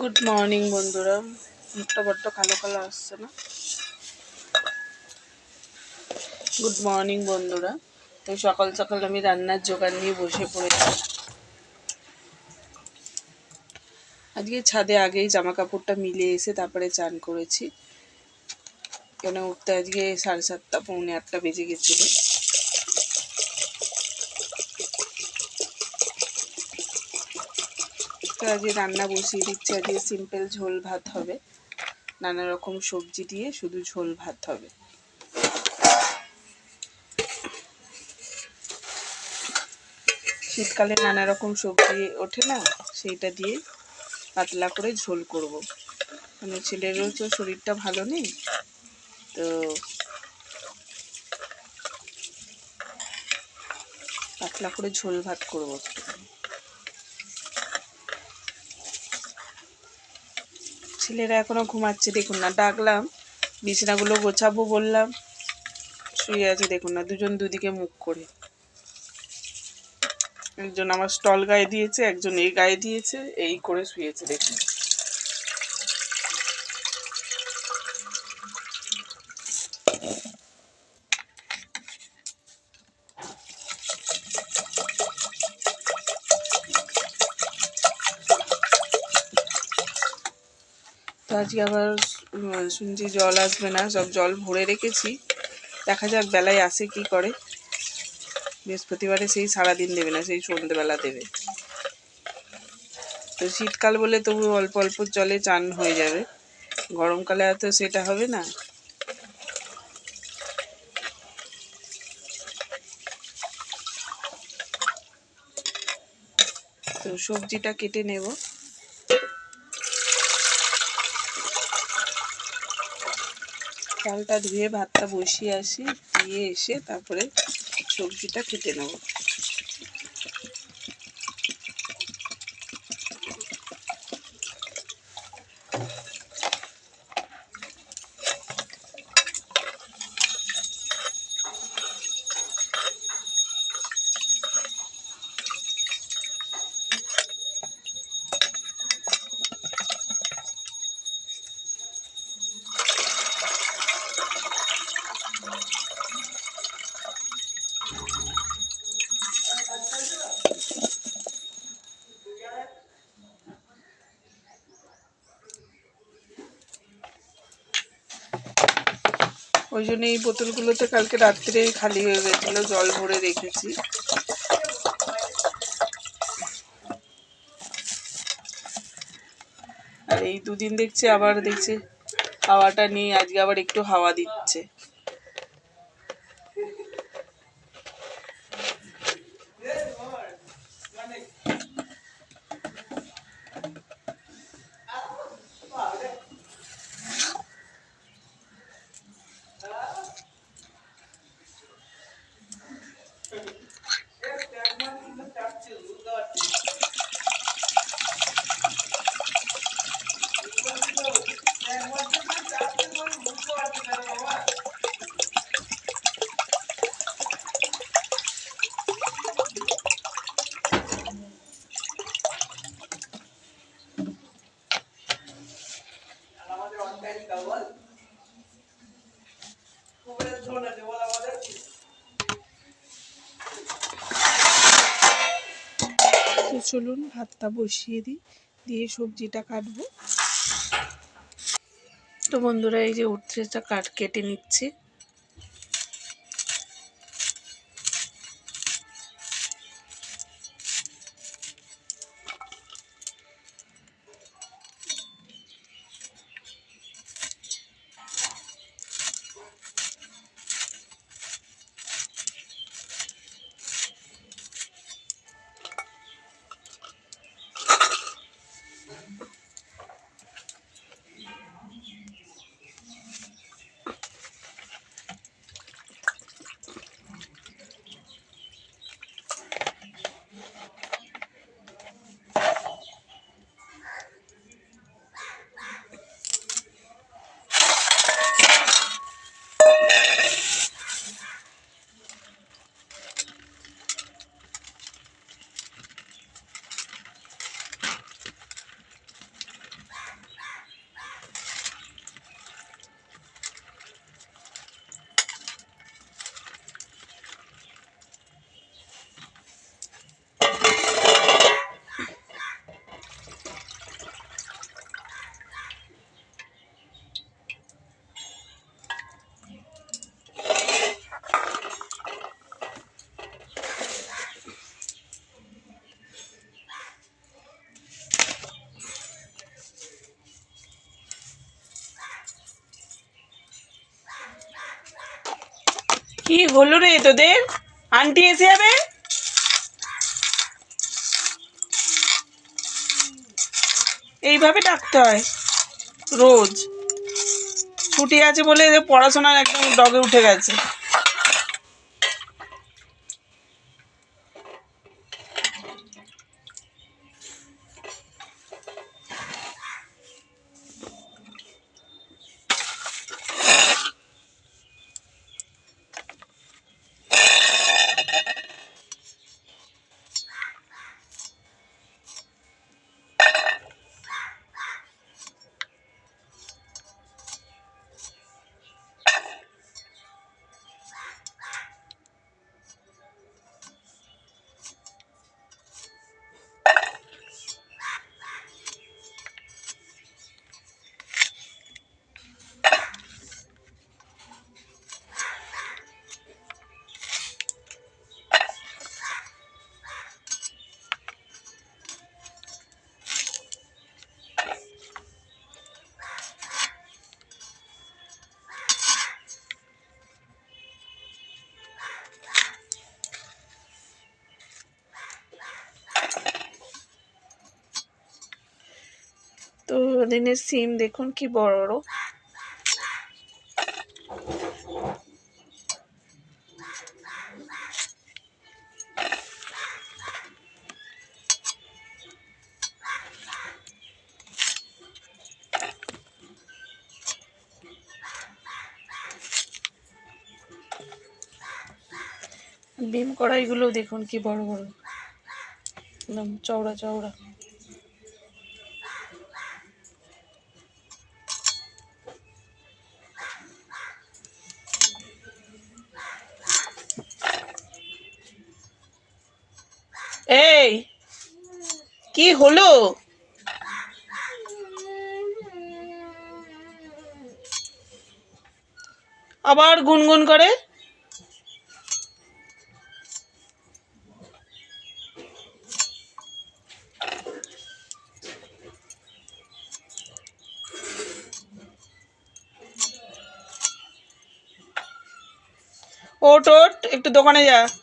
Good morning বন্ধুরা। মুখটা বড্ড কালো কালো আসছে না? গুড মর্নিং বন্ধুরা। তো সকাল সকাল আমি রান্নার জোগাড় নিয়ে বসে পড়েছি। আজকে ছাদে আগেই জামা কাপড়টা মিলে এসে তারপরে চান করেছি। কেন উঠতে আজকে সাড়ে সাতটা, পৌনে আটটা বেজে গেছিল। তো আজকে রান্না বসিয়ে দিচ্ছি। আজকে সিম্পল ঝোল ভাত হবে। নানা রকম সবজি দিয়ে শুধু ঝোল ভাত হবে। শীতকালে নানা রকম সবজি ওঠে না, সেইটা দিয়ে পাতলা করে ঝোল করব। মানে ছেলেরও তো শরীরটা ভালো নেই, তো পাতলা করে ঝোল ভাত করব। ছেলেরা এখনও ঘুমাচ্ছে, দেখুন না, ডাকলাম, বিছানাগুলো গোছাবো বললাম, শুয়ে আছে, দেখুন না, দুজন দুদিকে মুখ করে। একজন আমার স্টল গায়ে দিয়েছে, একজন এই গায়ে দিয়েছে, এই করে শুয়েছে, দেখুন। আজকে আবার শুনছি জল আসবে না, সব জল ভরে রেখেছি। দেখা যাক বেলায় আসে কি করে। বৃহস্পতিবারে সেই সারাদিন দেবে না, সেই সন্ধ্যেবেলা দেবে। তো শীতকাল বলে তবু অল্প অল্প জলে চান হয়ে যাবে। গরমকালে তো সেটা হবে না। তো সবজিটা কেটে নেব। চালটা ধুয়ে ভাতটা বসিয়ে আসি দিয়ে এসে তারপরে সবজিটা কেটে নেব। ওই জন্য এই বোতলগুলোতে কালকে রাত্রে খালি হয়ে গেছিল, জল ভরে রেখেছি। আর এই দুদিন দেখছি, আবার দেখছি হাওয়াটা নিয়ে আজকে আবার একটু হাওয়া দিচ্ছে তো চলুন ভাতটা বসিয়ে দিই, দিয়ে সবজিটা কাটবো। তো বন্ধুরা, এই যে উঠতে কাট কেটে নিচ্ছি। কি হলো রে তোদের? আন্টি এসে যাবে? এইভাবে ডাকতে হয় রোজ। ছুটি আছে বলে পড়াশোনার একদম ডগে উঠে গেছে। তো দিনের সিম দেখুন কি বড় বড়। বিম কড়াইগুলো দেখুন কি বড় বড়। একদম চওড়া চওড়া। এই কি হলো? আবার গুনগুন করে? ওট ওট একটু দোকানে যা।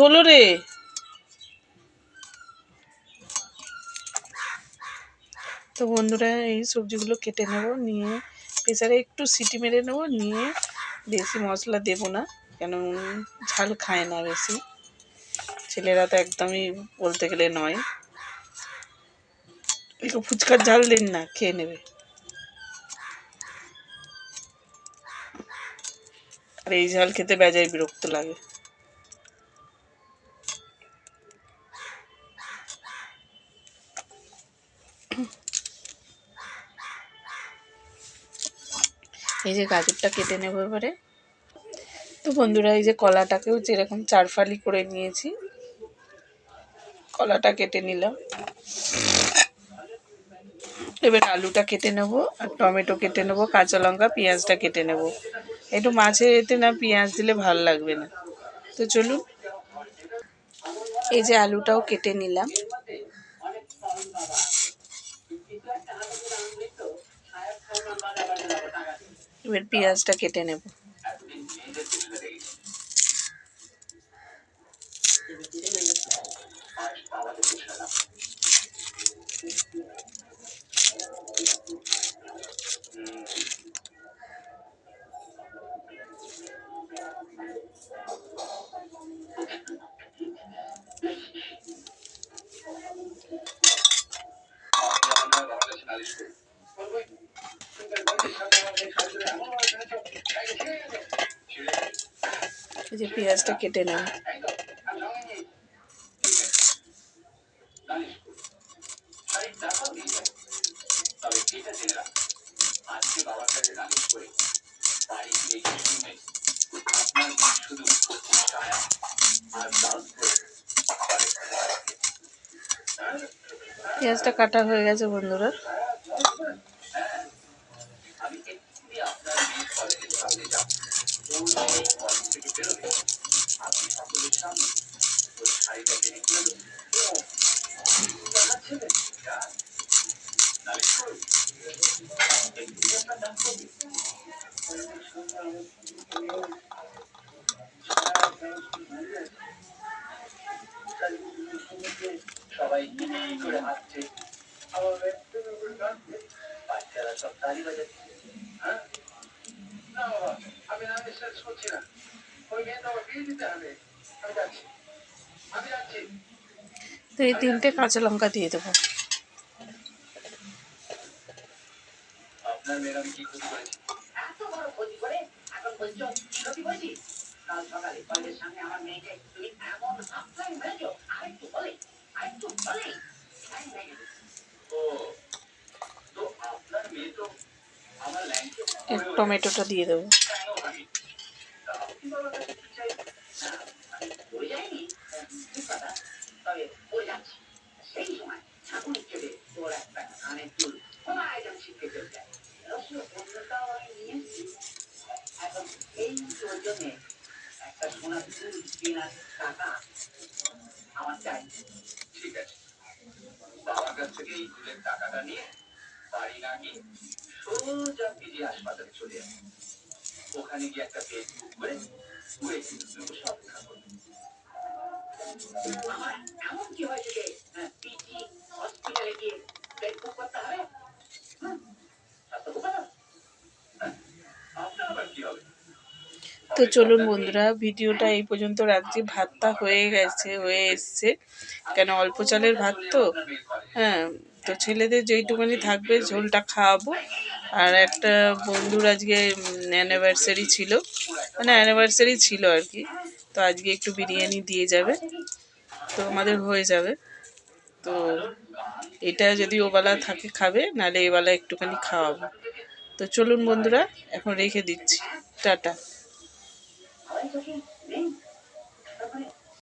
হলো রে? তো বন্ধুরা, এই সবজিগুলো কেটে নেব, নিয়ে প্রেসারে একটু সিটি মেরে নেব, নিয়ে বেশি মশলা দেব না, কেন ঝাল খায় না বেশি। ছেলেরা তো একদমই বলতে গেলে নয়। একটু ফুচকার ঝাল দিন না, খেয়ে নেবে। আর এই ঝাল খেতে বেজায় বিরক্ত লাগে। এই যে গাজরটা কেটে নেব এবারে। তো বন্ধুরা, এই যে কলাটাকেও যেরকম চারফালি করে নিয়েছি, কলাটা কেটে নিলাম। এবার আলুটা কেটে নেব আর টমেটো কেটে নেব, কাঁচা লঙ্কা, পেঁয়াজটা কেটে নেব। একটু মাছে এতে না পেঁয়াজ দিলে ভালো লাগবে না। তো চলুন, এই যে আলুটাও কেটে নিলাম। এবার পেঁয়াজটা কেটে নেব। যে পেঁয়াজটা কেটে নেব। পেঁয়াজটা কাটা হয়ে গেছে বন্ধুরা। সবাই কি করে হাঁটছে। আবার বাচ্চারা সব তালি বাজাচ্ছে। হ্যাঁ? না, বাবা, আমি না বিশ্বাস করছি না। ওই মেয়ে তো আমার বিয়ে দিতে হবে। তো এই তিনটে কাঁচা লঙ্কা দিয়ে দেবো। টমেটোটা দিয়ে দেবো। কেন ভাবি তা আপনি বাবার কাছে কি চাই না, আমি পড়ে যাইনি ঠিক কথা তবে পড়ে যাচ্ছি সেই সময় ঠাকুর চেপে তোর একটা কানের দুল কোনো আয়োজন শিখতে চলে যায় রসিও বন্ধুটাও আমি নিয়ে এসেছি এখন এই তোর জন্য একটা সোনার দুল কেনার টাকা আমার চাই ঠিক আছে বাবার কাছ থেকে এই দুধের টাকাটা নিয়ে বাড়ি না গিয়ে সোজা পিজি হাসপাতালে চলে যাবে ওখানে গিয়ে একটা বেড বুক করে ওয়েটিং রুমে বসে অপেক্ষা করবে আমার এমন কি হয়েছে যে পিজি হসপিটালে গিয়ে বেড বুক করতে হবে হুম, স্বাস্থ্য খুব ভালো। আপনার আবার কি হবে তো চলুন বন্ধুরা, ভিডিওটা এই পর্যন্ত রাখছি। ভাতটা হয়ে গেছে, হয়ে এসছে। কেন, অল্প চালের ভাত তো? হ্যাঁ তো ছেলেদের যেইটুকুনি থাকবে, ঝোলটা খাওয়াবো। আর একটা বন্ধুর আজকে অ্যানিভার্সারি ছিল। মানে অ্যানিভার্সারি ছিল আর কি। তো আজকে একটু বিরিয়ানি দিয়ে যাবে। তো আমাদের হয়ে যাবে। তো এটা যদি ওবেলা থাকে, খাবে, নাহলে এবেলা একটুখানি খাওয়াবো। তো চলুন বন্ধুরা, এখন রেখে দিচ্ছি। টাটা।